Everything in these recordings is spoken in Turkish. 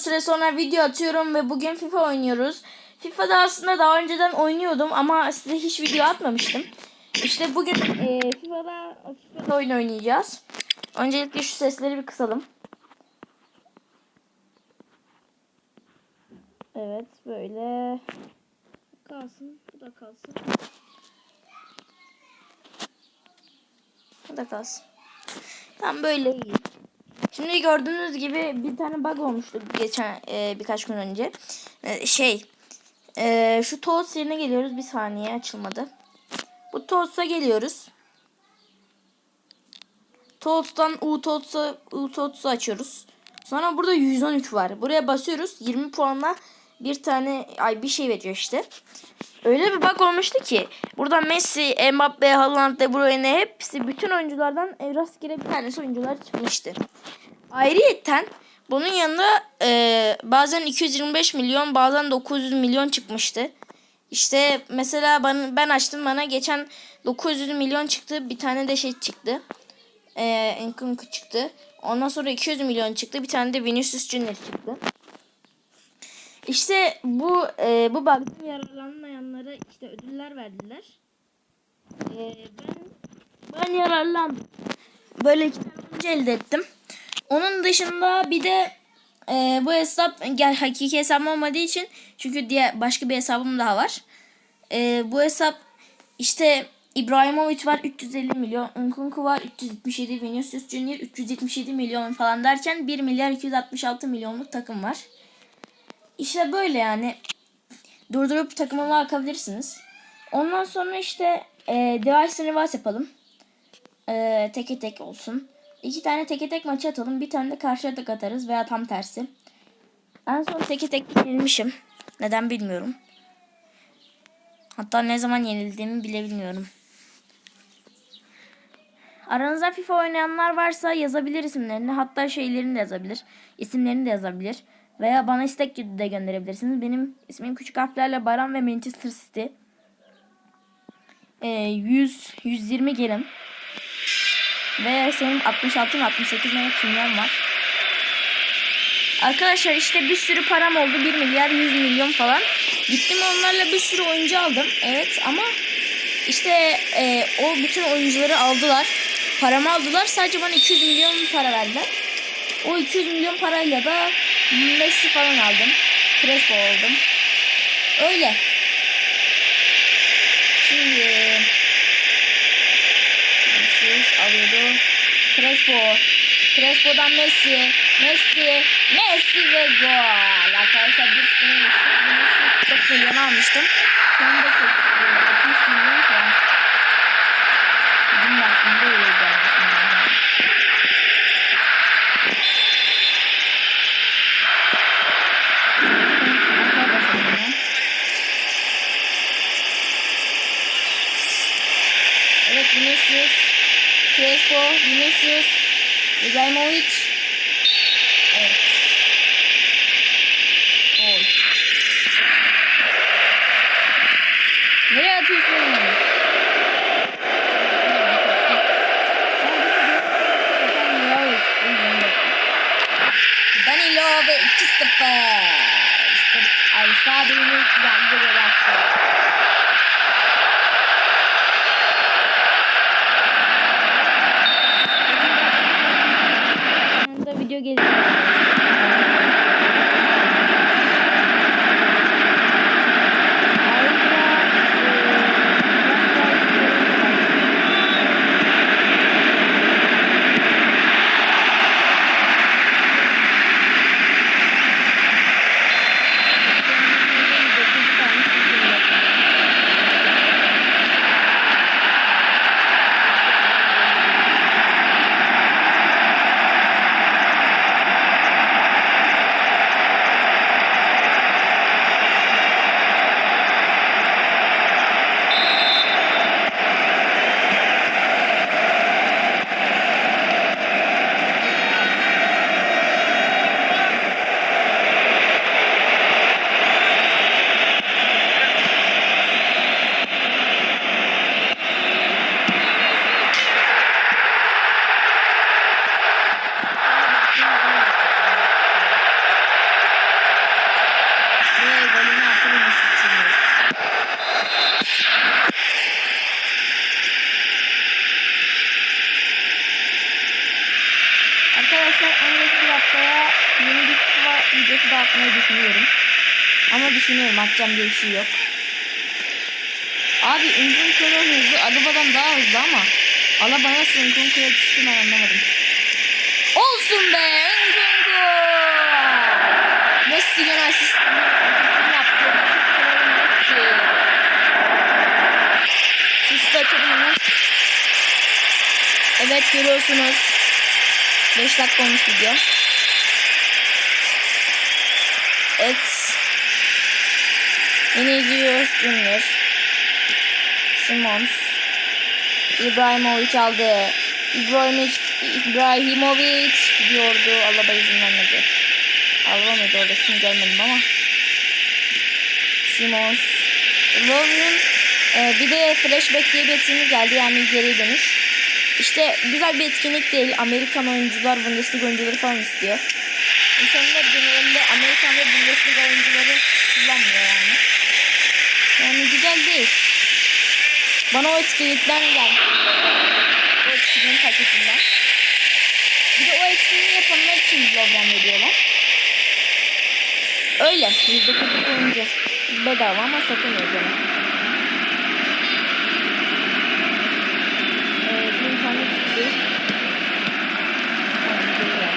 süre sonra video atıyorum ve bugün FIFA oynuyoruz. FIFA'da aslında daha önceden oynuyordum ama size hiç video atmamıştım. İşte bugün e, FIFA'da, FIFA'da oyun oynayacağız. Öncelikle şu sesleri bir kısalım. Evet böyle kalsın. Bu da kalsın. Bu da kalsın. Tam böyle iyi. Şimdi gördüğünüz gibi bir tane bug olmuştu geçen e, birkaç gün önce. E, şey e, şu Toads yerine geliyoruz. Bir saniye açılmadı. Bu Toads'a geliyoruz. Toads'tan U Toads'a U Toads'u açıyoruz. Sonra burada 113 var. Buraya basıyoruz. 20 puanla bir tane ay bir şey veriyor işte. Öyle bir bug olmuştu ki burada Messi, Mbappe, Haaland, De Bruyne hepsi bütün oyunculardan e, rastgele bir tanesi oyuncular çıkmıştı. Ayrıyeten bunun yanında e, bazen 225 milyon bazen 900 milyon çıkmıştı. İşte mesela ben, ben açtım bana geçen 900 milyon çıktı bir tane de şey çıktı. E, çıktı. Ondan sonra 200 milyon çıktı bir tane de Vinicius Junior çıktı. İşte bu e, bu bug'dan yararlanmayanlara işte ödüller verdiler. E, ben ben yararlandım. Böyle iki tane elde ettim. Onun dışında bir de e, bu hesap gel hakiki hesabım olmadığı için çünkü diye başka bir hesabım daha var. E, bu hesap işte İbrahimovic var 350 milyon, Nkunku var 377, Vinicius Junior 377 milyon falan derken 1 milyar 266 milyonluk takım var. İşte böyle yani. Durdurup takımıma bakabilirsiniz. Ondan sonra işte e, device reverse yapalım. E, teke tek olsun. İki tane teke tek maçı atalım. Bir tane de karşı atak atarız veya tam tersi. En son teke tek yenilmişim. Neden bilmiyorum. Hatta ne zaman yenildiğimi bile bilmiyorum. Aranızda FIFA oynayanlar varsa yazabilir isimlerini. Hatta şeylerini de yazabilir. İsimlerini de yazabilir. Veya bana istek de gönderebilirsiniz. Benim ismim küçük harflerle Baran ve Manchester City. Ee, 100 120 gelim. Ve senin 66 mı 68 ne kimyon var. Arkadaşlar işte bir sürü param oldu. 1 milyar 100 milyon falan. Gittim onlarla bir sürü oyuncu aldım. Evet ama işte e, o bütün oyuncuları aldılar. Paramı aldılar. Sadece bana 200 milyon para verdiler. O 200 milyon parayla da Messi falan aldım. Crespo aldım. Öyle. Şimdi Messi alıyordu. Crespo. Crespo'dan Messi. Messi. Messi ve gol. Arkadaşlar bir sürü Messi 4 milyon almıştım. Şu anda 60 milyon Crespo, Vinicius, İbrahimovic. Evet. Gol. Nereye atıyorsun? Danilo ve 2-0. İşte Alfa Bey'in yandı gol düşünüyorum atacağım diye bir şey yok. Abi Nkunku'nun hızı arabadan daha hızlı ama araba nasıl Nkunku'ya düştü ben anlamadım. Olsun be Nkunku! Messi gene asist yaptı. Siz de hemen. Evet görüyorsunuz. 5 dakika olmuş video. Evet. Vinicius Junior. Simons. İbrahimovic aldı. İbrahimovic, İbrahimovic gidiyordu. Alaba izin vermedi. Alaba mıydı orada kim görmedim ama. Simons. Lovren e, bir de flashback diye bir etkinlik geldi. Yani geri dönüş. İşte güzel bir etkinlik değil. Amerikan oyuncular, Bundesliga oyuncuları falan istiyor. İnsanlar genelinde Amerikan ve Bundesliga oyuncuları kullanmıyor yani. Güzel değil. Bana o etkinlikten geldi. O etkinliğin paketinden. Bir de o etkinliği yapanlar için program veriyorlar. Öyle. %40 oyuncu. Bedava ama satılmıyor gene. Ee, internet gitti. Tamam, geliyor.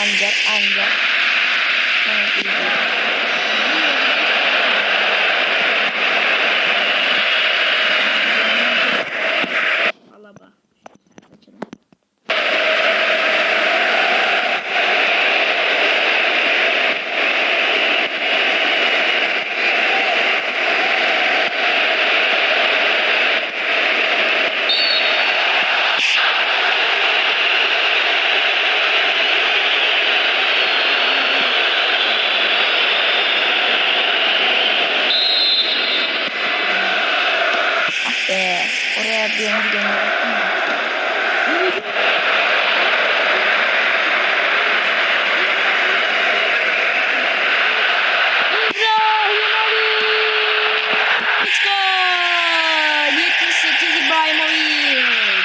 Ancak ancak. Evet, iyi değil. Alaba. Açalım. Ah be. Oraya bir oyuncu gönderiyorum. İbrahimovic gol! 78 İbrahimovic.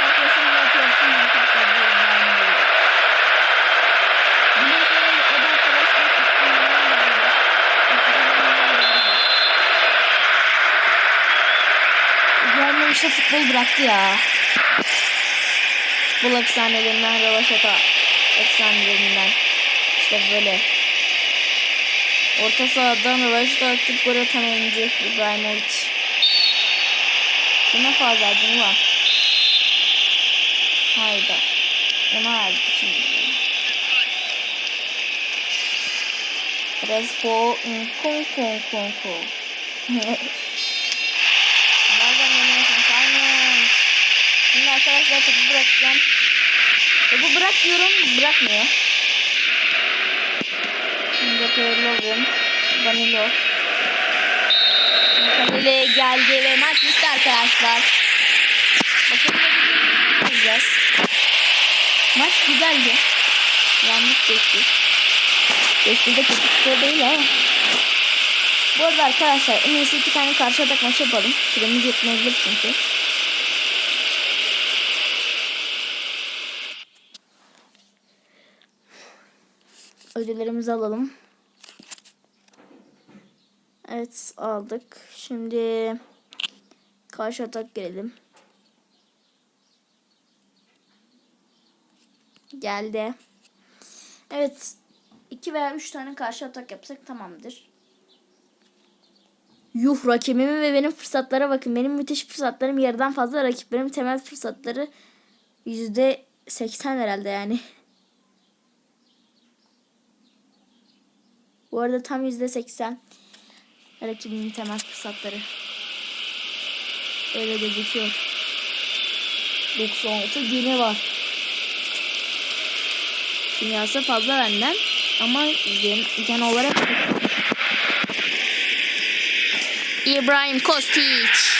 Kafasını atıyorsun, kafasını İbrahimovic. Biliyorsunuz o da arkadaşlar üstünden geldi. İbrahimovic de futbol bıraktı ya. Futbol efsanelerinden, Ravaşata efsanelerinden. İşte böyle. Orta sahadan Ravaşata atıp gol atan oyuncu İbrahimovic. Kime fazla verdin var? Hayda. Ona verdi şimdi. Crespo, Nkunkunkunku. Nereden dönüyorsun Simons? Şimdi arkadaşlar topu bırakacağım. Topu bırak diyorum bırakmıyor. Şimdi Lovren. Danilo. Danilo geldi ve maç bitti arkadaşlar. Bakalım ne yapacağız. Maç güzeldi. Yanlış geçti. Geçti de kötü skor değil ama. Bu arada arkadaşlar en iyisi iki tane karşı atak maçı yapalım. Süremiz yetmeyebilir çünkü. Ödüllerimizi alalım. Evet aldık. Şimdi karşı atak gelelim. Geldi. Evet. 2 veya 3 tane karşı atak yapsak tamamdır. Yuh rakibimin ve benim fırsatlara bakın. Benim müthiş fırsatlarım yarıdan fazla. Rakiplerimin temel fırsatları yüzde seksen herhalde yani. Bu arada tam yüzde seksen rakibimin temel fırsatları. Öyle gözüküyor. 96 geni var. Kimyası fazla benden. Ama gen, gen olarak İbrahim Kostić.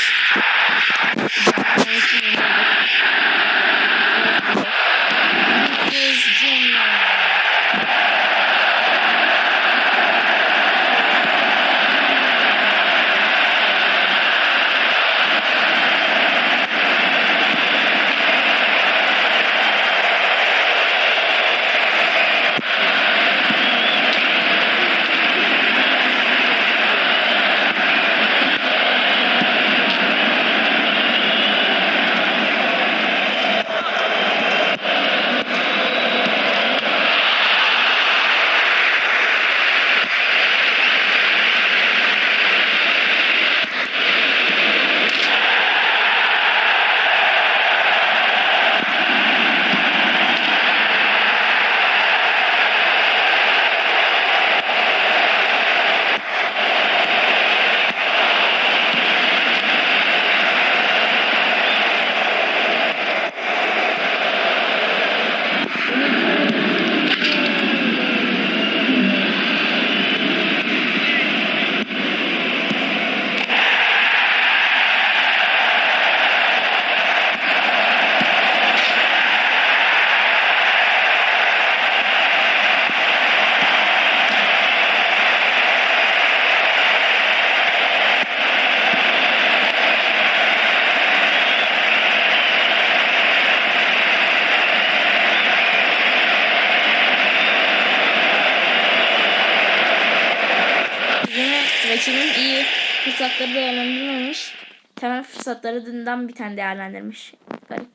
Rakibim iyi fırsatları değerlendirmemiş. Temel fırsatları dünden bir tane değerlendirmiş. Garip.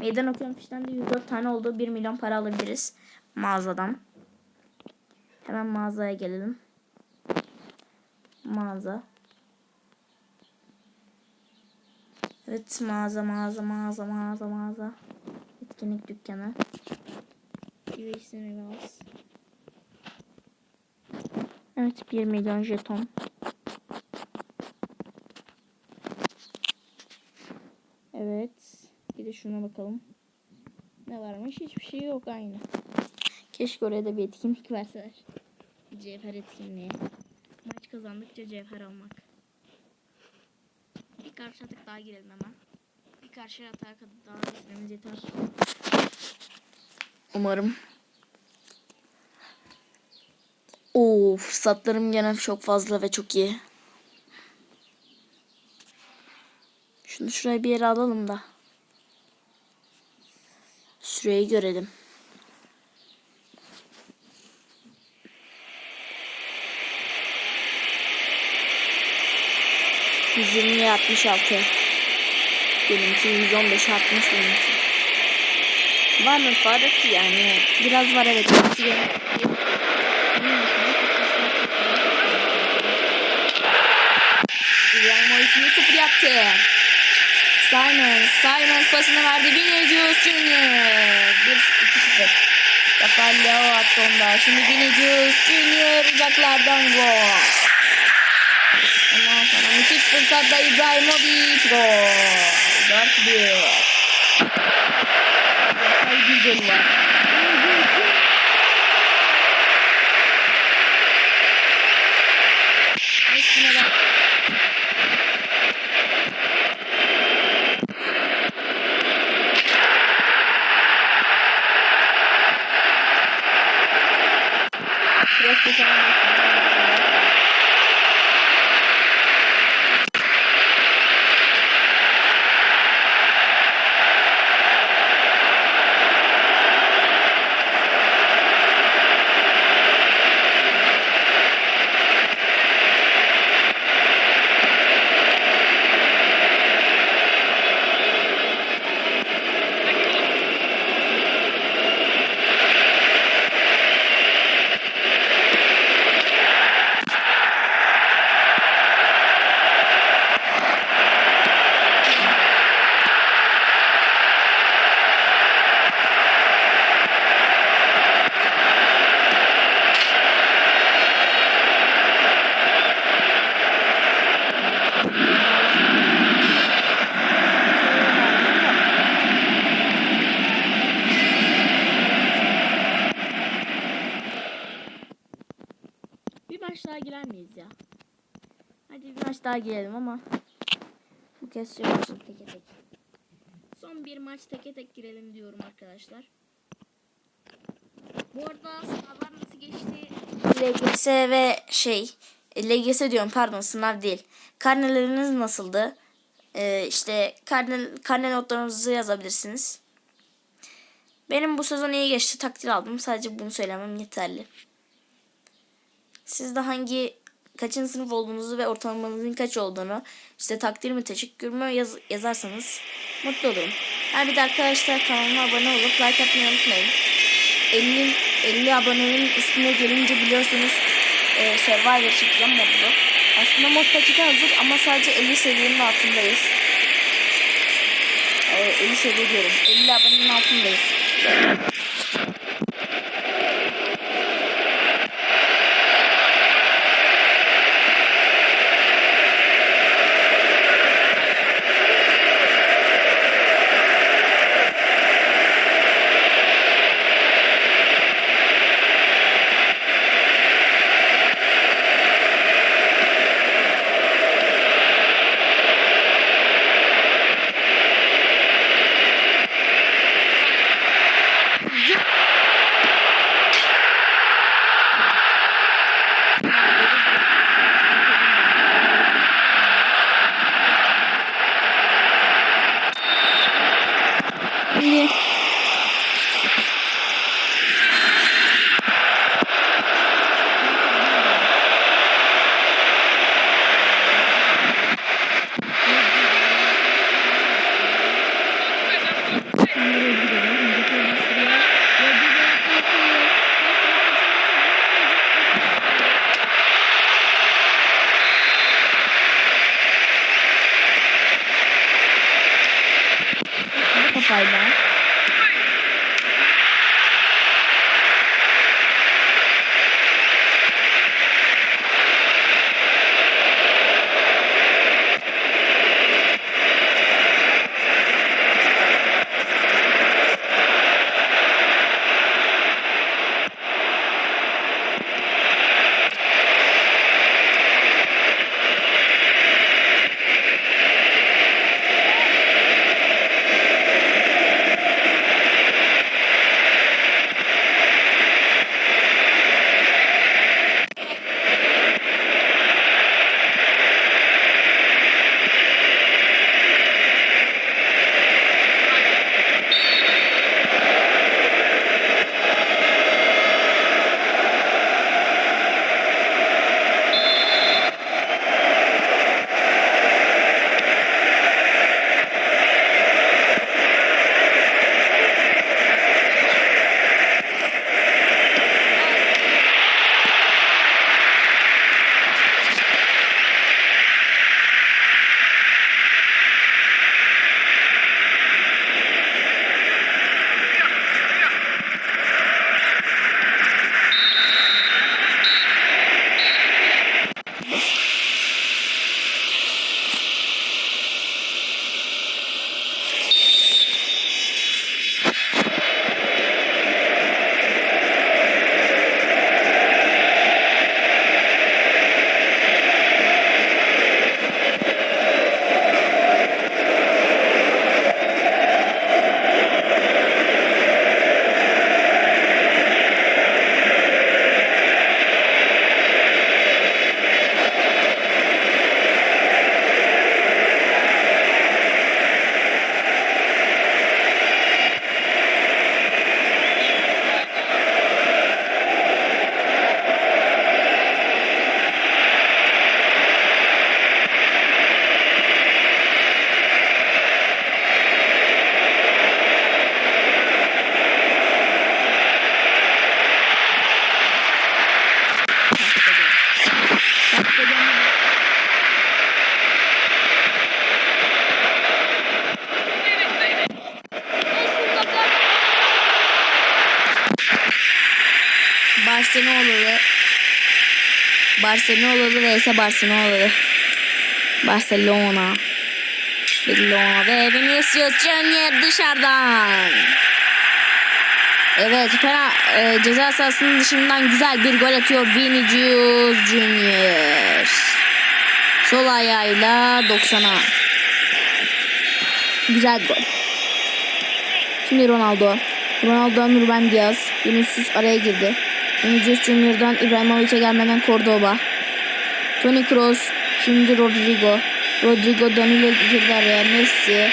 Meydan okuyan fişten de 104 tane oldu. 1 milyon para alabiliriz mağazadan. Hemen mağazaya gelelim. Mağaza. Evet mağaza mağaza mağaza mağaza mağaza. Etkinlik dükkanı. US'ini bas. Evet 1 milyon jeton. Evet. Bir de şuna bakalım. Ne varmış? Hiçbir şey yok aynı. Keşke oraya da bir etkinlik verseler. Cevher etkinliği. Maç kazandıkça cevher almak. Bir karşı atak daha girelim hemen. Bir karşı atak daha gitmemiz yeter. Umarım. Oo, fırsatlarım gene çok fazla ve çok iyi. Şunu şuraya bir yere alalım da. Süreyi görelim. Yüz yirmiye altmış altı. Benimki 115 60 benimki. Var mı fark yani? Biraz var evet. Benimki benim- İbrahim o işini sıfır yaptı. Simon, Simon pasını verdi. Vinicius Junior. 1-2-0. Rafael Leo attı onda. Şimdi Vinicius Junior uzaklardan gol. Ondan sonra müthiş fırsatta İbrahimovic gol. 4-1. Yapay bir gol var. Üstüne bak. Biraz da sana bakayım. Daha girelim ama bu kez şey olsun teke tek. Son bir maç teke tek girelim diyorum arkadaşlar. Bu arada sınavlar nasıl geçti? LGS ve şey LGS diyorum pardon sınav değil. Karneleriniz nasıldı? Ee, işte karne, karne notlarınızı yazabilirsiniz. Benim bu sezon iyi geçti. Takdir aldım. Sadece bunu söylemem yeterli. Siz de hangi kaçıncı sınıf olduğunuzu ve ortalamanızın kaç olduğunu işte takdir mi teşekkür mü yaz, yazarsanız mutlu olurum. Ha bir de arkadaşlar kanalıma abone olup like atmayı unutmayın. 50 50 abonenin üstüne gelince biliyorsunuz e, Survivor çekeceğim modlu. Aslında mod paketi hazır ama sadece 50 seviyenin altındayız. E, 50 seviye diyorum. 50 abonenin altındayız. Barcelona'lı Barcelona'lı vs Barcelona'lı Barcelona Barcelona ve Vinicius Junior dışarıdan Evet fena e, ceza sahasının dışından güzel bir gol atıyor Vinicius Junior Sol ayağıyla 90'a. Güzel gol. Şimdi Ronaldo. Ronaldo'dan Ruben Diaz. Vinicius araya girdi. Vinicius Junior'dan İbrahimovic'e gelmeden Cordoba. Toni Kroos. Şimdi Rodrigo. Rodrigo Danilo girdi araya. Messi.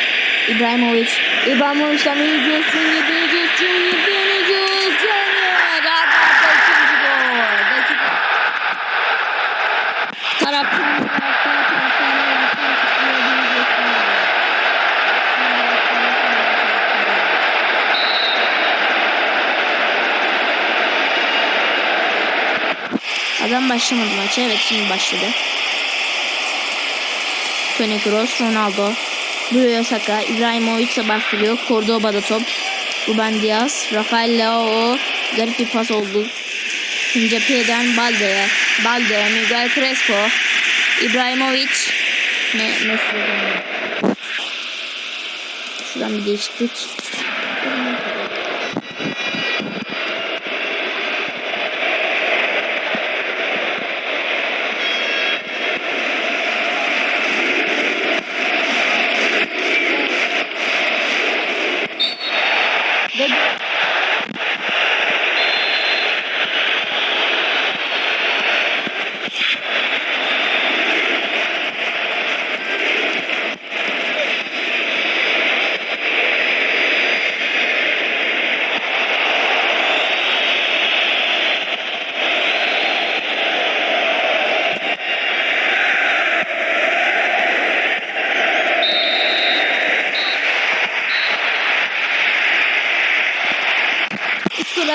İbrahimovic. İbrahimovic'den Vinicius Junior. Vinicius Junior. Vinicius Junior. Arda ikinci gol. Dakika. Taraftarlar. Adam başlamadı maça. Evet şimdi başladı. Toni Kroos, Ronaldo, Buyo Saka, İbrahimovic başlıyor. Cordoba'da top. Ruben Diaz, Rafael Leao. Garip bir pas oldu. Cepheden Balde'ye. Balde, Miguel Crespo, İbrahimovic. Ne, Messi. Şuradan bir değişiklik. Ve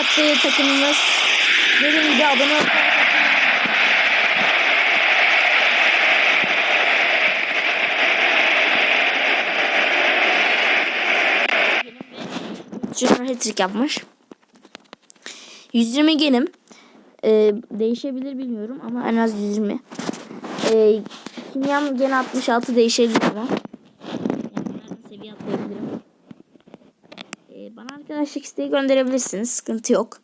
üç gol attığı takımımız. Dediğim gibi abone olmayı Junior hat-trick yapmış. 120 genim. Ee, değişebilir bilmiyorum ama en az 120. Ee, kimyam gene 66 değişebilir ama. Yani nereden seviye atlayabilirim. Ee, bana arkadaşlık isteği gönderebilirsiniz. Sıkıntı yok.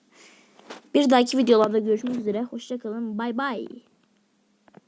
Bir dahaki videolarda görüşmek üzere. Hoşçakalın. Bay bay.